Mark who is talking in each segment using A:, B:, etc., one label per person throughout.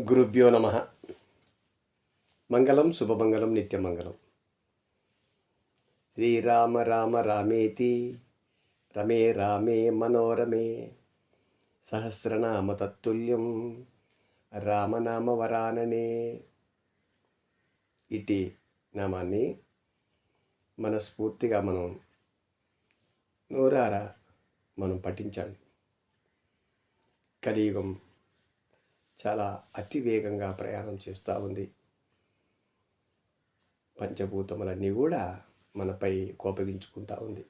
A: గురుభ్యో నమ. మంగళం శుభమంగళం నిత్యమంగళం. శ్రీరామ రామ రామేతి. రమే రామే మనోరమే. సహస్రనామ తత్తుల్యం. రామనామ వరాననే. ఇటీ నామాన్ని మనస్ఫూర్తిగా మనం నోరారా మనం పఠించాలి. కలియుగం చాలా అతి వేగంగా ప్రయాణం చేస్తూ ఉంది. పంచభూతములన్నీ కూడా మనపై కోపగించుకుంటా ఉంది.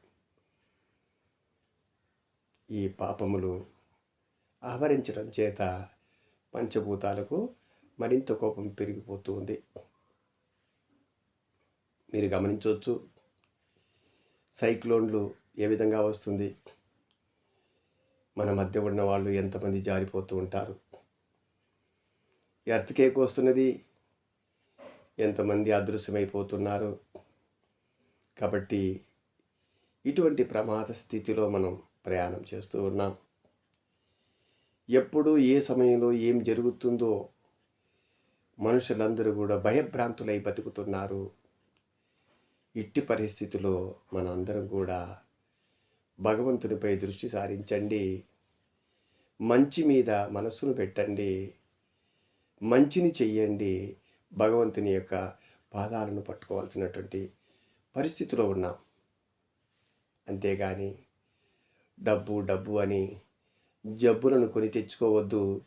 A: ఈ పాపములు ఆవరించడం చేత పంచభూతాలకు మరింత కోపం పెరిగిపోతూ ఉంది. మీరు గమనించవచ్చు సైక్లోన్లు ఏ విధంగా వస్తుంది? మన మధ్య ఉన్న వాళ్ళు ఎంతమంది జారిపోతూ ఉంటారు? ఎర్త్కేక్ వస్తున్నది. ఎంతమంది అదృశ్యమైపోతున్నారు. కాబట్టి ఇటువంటి ప్రమాద స్థితిలో మనం ప్రయాణం చేస్తూ ఉన్నాం. ఎప్పుడు ఏ సమయంలో ఏం జరుగుతుందో మనుషులందరూ కూడా భయభ్రాంతులై బతుకుతున్నారు. ఇట్టి పరిస్థితిలో మనందరం కూడా భగవంతునిపై దృష్టి సారించండి. మంచి మీద మనస్సును పెట్టండి. మంచిని చెయ్యండి. భగవంతుని యొక్క పాదాలను పట్టుకోవాల్సినటువంటి పరిస్థితిలో ఉన్నాం. అంతేగాని డబ్బు డబ్బు అని జబ్బులను కొని తెచ్చుకోవద్దు.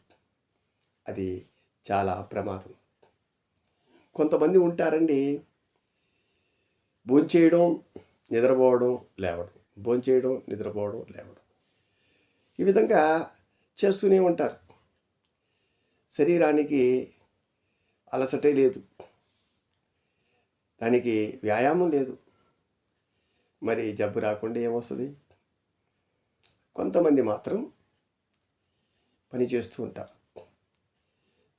A: అది చాలా ప్రమాదం. కొంతమంది ఉంటారండి. భోంచేయడం నిద్రపోవడం లేవడం. భోంచేయడం నిద్రపోవడం లేవడం. ఈ విధంగా చేస్తూనే ఉంటారు. శరీరానికి అలసటే లేదు. దానికి వ్యాయామం లేదు. మరి జబ్బు రాకుండా ఏమొస్తుంది? కొంతమంది మాత్రం పని చేస్తూ ఉంటారు.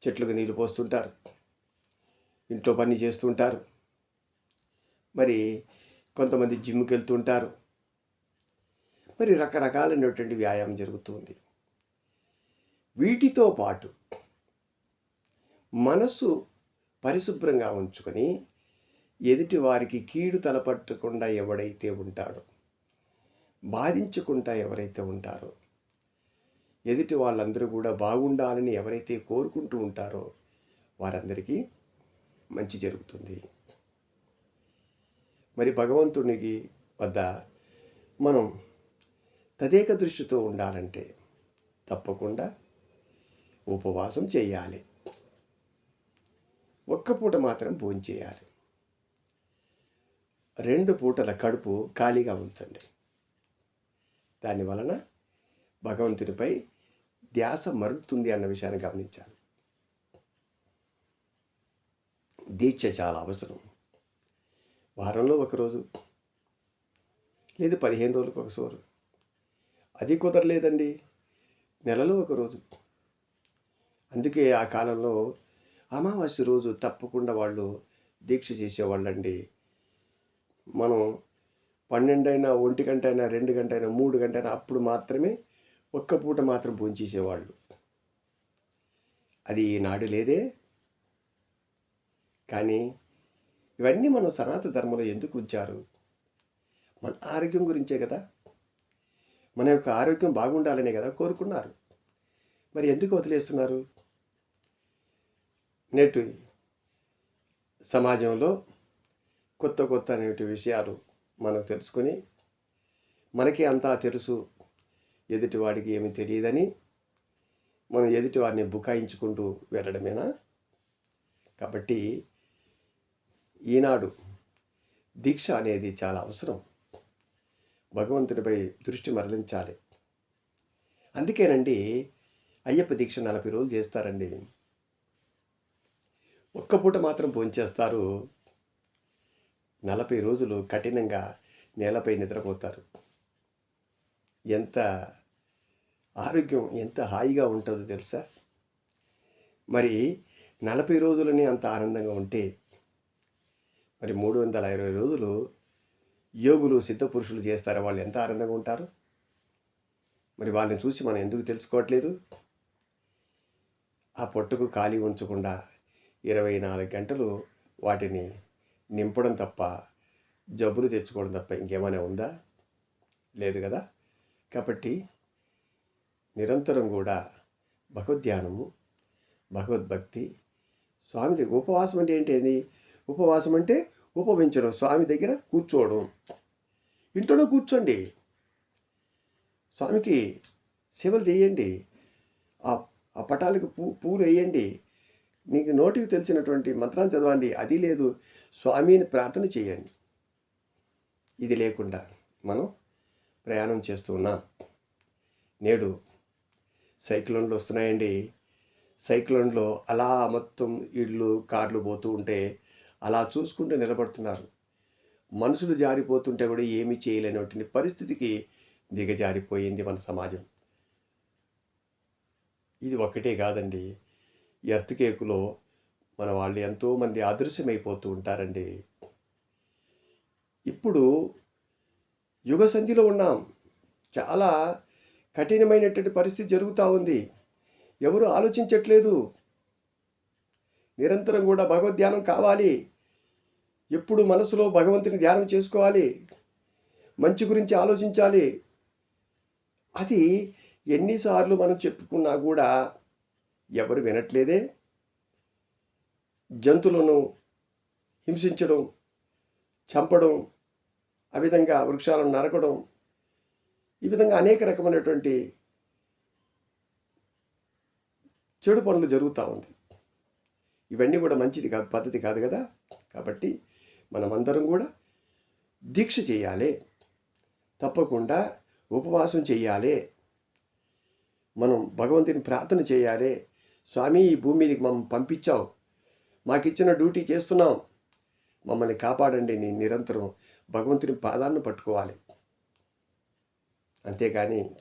A: చెట్లకు నీళ్ళు పోస్తుంటారు. ఇంట్లో పని చేస్తుంటారు మరి కొంతమంది జిమ్కి వెళ్తుంటారు మరి రకరకాలైనటువంటి వ్యాయామం జరుగుతుంది వీటితో పాటు మనసు పరిశుభ్రంగా ఉంచుకొని ఎదుటి వారికి కీడు తలపట్టకుండా ఎవడైతే ఉంటాడో బాధించకుండా ఎవరైతే ఉంటారో ఎదుటి వాళ్ళందరూ కూడా బాగుండాలని ఎవరైతే కోరుకుంటూ ఉంటారో వారందరికీ మంచి జరుగుతుంది. మరి భగవంతునికి వద్ద మనం తదేక దృష్టితో ఉండాలంటే తప్పకుండా ఉపవాసం చేయాలి. ఒక్క పూట మాత్రం భోంచేయాలి. రెండు పూటల కడుపు ఖాళీగా ఉంచండి. దాని వలన భగవంతునిపై ధ్యాస మరుగుతుంది అన్న విషయాన్ని గమనించాలి. దీక్ష చాలా అవసరం. వారంలో ఒకరోజు లేదు పదిహేను రోజులకు ఒకసారి అది కుదరలేదండి. నెలలో ఒకరోజు అందుకే ఆ కాలంలో అమావాస్య రోజు తప్పకుండా వాళ్ళు దీక్ష చేసేవాళ్ళండి. మనం పన్నెండైనా ఒంటి గంట అయినా రెండు గంట అయినా మూడు గంట అయినా అప్పుడు మాత్రమే ఒక్క పూట మాత్రం భోంచేసేవాళ్ళు. అది ఈనాడు లేదే. కానీ ఇవన్నీ మనం సనాతన ధర్మంలో ఎందుకు ఉంచారు? మన ఆరోగ్యం గురించే కదా. మన యొక్క ఆరోగ్యం బాగుండాలనే కదా కోరుకున్నారు. మరి ఎందుకు వదిలేస్తున్నారు? నేటి సమాజంలో కొత్త కొత్త అనేటి విషయాలు మనం తెలుసుకొని మనకి అంతా తెలుసు ఎదుటివాడికి ఏమి తెలియదని మనం ఎదుటివాడిని బుకాయించుకుంటూ వెళ్ళడమేనా? కాబట్టి ఈనాడు దీక్ష అనేది చాలా అవసరం. భగవంతుడిపై దృష్టి మరలించాలి. అందుకేనండి అయ్యప్ప దీక్ష నలభై రోజులు చేస్తారండి. ఒక్క పూట మాత్రం భోంచేస్తారు. నలభై రోజులు కఠినంగా నేలపై నిద్రపోతారు. ఎంత ఆరోగ్యం ఎంత హాయిగా ఉంటుందో తెలుసా? మరి నలభై రోజులని అంత ఆనందంగా ఉంటే మరి మూడు వందల ఇరవై రోజులు యోగులు సిద్ధపురుషులు చేస్తారో? వాళ్ళు ఎంత ఆనందంగా ఉంటారు? మరి వాళ్ళని చూసి మనం ఎందుకు తెలుసుకోవట్లేదు? ఆ పొట్టుకు ఖాళీ ఉంచకుండా ఇరవై నాలుగు గంటలు వాటిని నింపడం తప్ప జబ్బులు తెచ్చుకోవడం తప్ప ఇంకేమైనా ఉందా? లేదు కదా. కాబట్టి నిరంతరం కూడా భగవద్ధ్యానము భగవద్భక్తి స్వామి దగ్గర ఉపవాసం అంటే ఏంటి ఉపవాసం అంటే ఉపవించడం స్వామి దగ్గర కూర్చోవడం. ఇంట్లోనే కూర్చోండి. స్వామికి సేవలు చేయండి. ఆ ఆ పటాలకు పూ పూలు వేయండి. నీకు నోటికి తెలిసినటువంటి మంత్రాన్ని చదవండి. అది లేదు. స్వామిని ప్రార్థన చేయండి. ఇది లేకుండా మనం ప్రయాణం చేస్తూ ఉన్నాం. నేడు సైక్లోన్లు వస్తున్నాయండి. సైక్లోన్లో అలా మొత్తం ఇళ్ళు కార్లు పోతూ ఉంటే అలా చూసుకుంటూ నిలబడుతున్నారు. మనుషులు జారిపోతుంటే కూడా ఏమీ చేయలేనటువంటి పరిస్థితికి దిగజారిపోయింది మన సమాజం. ఇది ఒక్కటే కాదండి. ఎర్త్ కేకులో మన వాళ్ళు ఎంతోమంది అదృశ్యమైపోతూ ఉంటారండి. ఇప్పుడు యుగ సంధిలో ఉన్నాం. చాలా కఠినమైనటువంటి పరిస్థితి జరుగుతూ ఉంది. ఎవరు ఆలోచించట్లేదు. నిరంతరం కూడా భగవద్ ధ్యానం కావాలి. ఎప్పుడు మనసులో భగవంతుని ధ్యానం చేసుకోవాలి. మంచి గురించి ఆలోచించాలి. అది ఎన్నిసార్లు మనం చెప్పుకున్నా కూడా ఎవరు వినట్లేదే? జంతువులను హింసించడం చంపడం ఆ విధంగా వృక్షాలను నరకడం ఈ విధంగా అనేక రకమైనటువంటి చెడు పనులు జరుగుతూ ఉంది. ఇవన్నీ కూడా మంచిది కాదు పద్ధతి కాదు కదా? కాబట్టి మనమందరం కూడా దీక్ష చేయాలి. తప్పకుండా ఉపవాసం చేయాలి. మనం భగవంతుని ప్రార్థన చేయాలి. స్వామి ఈ భూమి మీదకి మమ్మల్ని పంపించావు. మాకు ఇచ్చిన డ్యూటీ చేస్తున్నాం. మమ్మల్ని కాపాడండి నేను నిరంతరం భగవంతుని పాదాలను పట్టుకోవాలి. అంతేగాని